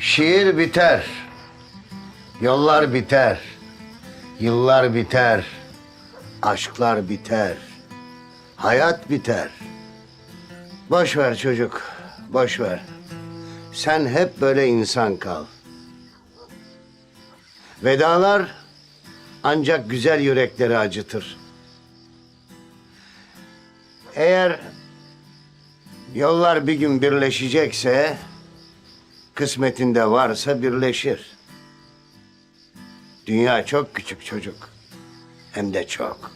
Şiir biter. Yollar biter. Yıllar biter. Aşklar biter. Hayat biter. Boş ver çocuk. Boş ver. Sen hep böyle insan kal. Vedalar ancak güzel yürekleri acıtır. Eğer yollar bir gün birleşecekse kısmetinde varsa birleşir. Dünya çok küçük çocuk. Hem de çok.